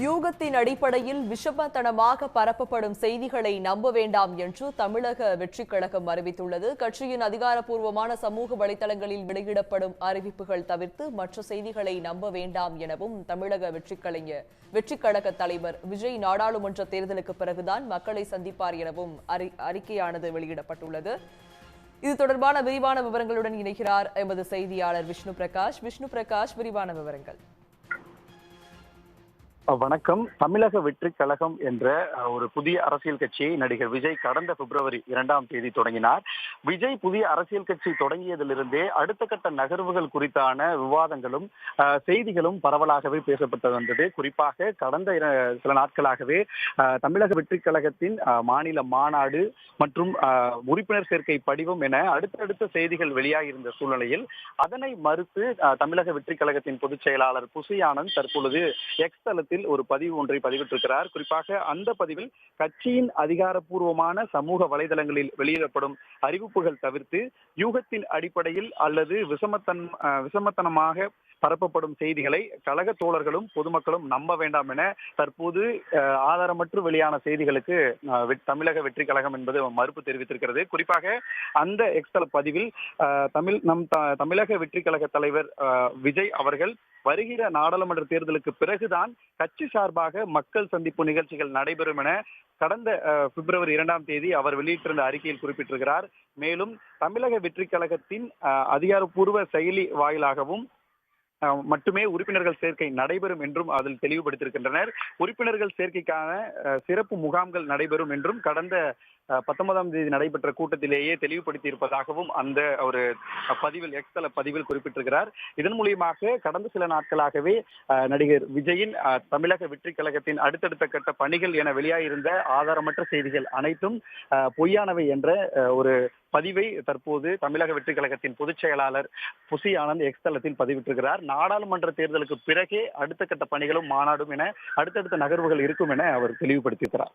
யூகத்தின் அடிப்படையில் விஷமத்தனமாக பரப்பப்படும் செய்திகளை நம்ப வேண்டாம் என்று தமிழக வெற்றிக் கழகம் அறிவித்துள்ளது. கட்சியின் அதிகாரப்பூர்வமான சமூக வலைதளங்களில் வெளியிடப்படும் அறிவிப்புகள் தவிர்த்து மற்ற செய்திகளை நம்ப வேண்டாம் எனவும் தமிழக வெற்றிக் கலைஞர் வெற்றிக் கழக தலைவர் விஜய் நாடாளுமன்ற தேர்தலுக்கு பிறகுதான் மக்களை சந்திப்பார் எனவும் அறி- அறிக்கையானது வெளியிடப்பட்டுள்ளது. இது தொடர்பான விரிவான விவரங்களுடன் இணைகிறார் எமது செய்தியாளர் விஷ்ணு பிரகாஷ் விஷ்ணு பிரகாஷ் விரிவான விவரங்கள். வணக்கம். தமிழக வெற்றி கழகம் என்ற ஒரு புதிய அரசியல் கட்சியை நடிகர் விஜய் கடந்த பிப்ரவரி இரண்டாம் தேதி தொடங்கினார். விஜய் புதிய அரசியல் கட்சி தொடங்கியதிலிருந்தே அடுத்த கட்ட நகர்வுகள் குறித்தான விவாதங்களும் செய்திகளும் பரவலாகவே பேசப்பட்டு வந்தது. குறிப்பாக கடந்த சில நாட்களாகவே தமிழக வெற்றிக் கழகத்தின் மாநில மாநாடு மற்றும் உறுப்பினர் சேர்க்கை படிவம் என அடுத்தடுத்த செய்திகள் வெளியாகியிருந்த சூழ்நிலையில் அதனை மறுத்து அஹ், தமிழக வெற்றிக் கழகத்தின் பொதுச் செயலாளர் புசியானந்த் தற்பொழுது எக்ஸ் தளத்தில் ஒரு பதிவு ஒன்றை பதிவிட்டிருக்கிறார். குறிப்பாக அந்த பதிவில் கட்சியின் அதிகாரப்பூர்வமான சமூக வலைதளங்களில் வெளியிடப்படும் அறிவு தொகுப்புகள் தவிர்த்து யூகத்தின் அடிப்படையில் அல்லது விஷமத்தன் விஷமத்தனமாக பரப்பப்படும் செய்திகளை கழக தோழர்களும் பொதுமக்களும் நம்ப வேண்டாம் என தற்போது ஆதாரமற்று வெளியான செய்திகளுக்கு தமிழக வெற்றி கழகம் என்பது மறுப்பு தெரிவித்திருக்கிறது. குறிப்பாக அந்த எக்ஸ்தல பதிவில் தமிழ் நம் தமிழக வெற்றி கழக தலைவர் விஜய் அவர்கள் வருகிற நாடாளுமன்ற தேர்தலுக்கு பிறகுதான் கட்சி சார்பாக மக்கள் சந்திப்பு நிகழ்ச்சிகள் நடைபெறும் என கடந்த பிப்ரவரி இரண்டாம் தேதி அவர் வெளியிட்டிருந்த அறிக்கையில் குறிப்பிட்டிருக்கிறார். மேலும் தமிழக வெற்றி கழகத்தின் அதிகாரப்பூர்வ செயலி வாயிலாகவும் மட்டுமே உறுப்பினர்கள் சேர்க்கை நடைபெறும் என்றும் அதில் தெளிவுபடுத்தியிருக்கின்றனர். உறுப்பினர்கள் சேர்க்கைக்கான சிறப்பு முகாம்கள் நடைபெறும் என்றும் கடந்த பத்தொன்பதாம் தேதி நடைபெற்ற கூட்டத்திலேயே தெளிவுபடுத்தி இருப்பதாகவும் அந்த ஒரு பதிவில் எக்ஸ்தல பதிவில் குறிப்பிட்டிருக்கிறார். இதன் மூலியமாக கடந்த சில நாட்களாகவே நடிகர் விஜயின் தமிழக வெற்றி கழகத்தின் அடுத்தடுத்த கட்ட பணிகள் என வெளியாகியிருந்த ஆதாரமற்ற செய்திகள் அனைத்தும் பொய்யானவை என்ற ஒரு பதிவை தற்போது தமிழக வெற்றி கழகத்தின் பொதுச் செயலாளர் புசி ஆனந்த் எக்ஸ் தளத்தில் பதிவிட்டிருக்கிறார். நாடாளுமன்ற தேர்தலுக்கு பிறகே அடுத்த கட்ட பணிகளும் மாநாடும் என அடுத்தடுத்த நகர்வுகள் இருக்கும் என அவர் தெளிவுபடுத்தியிருக்கிறார்.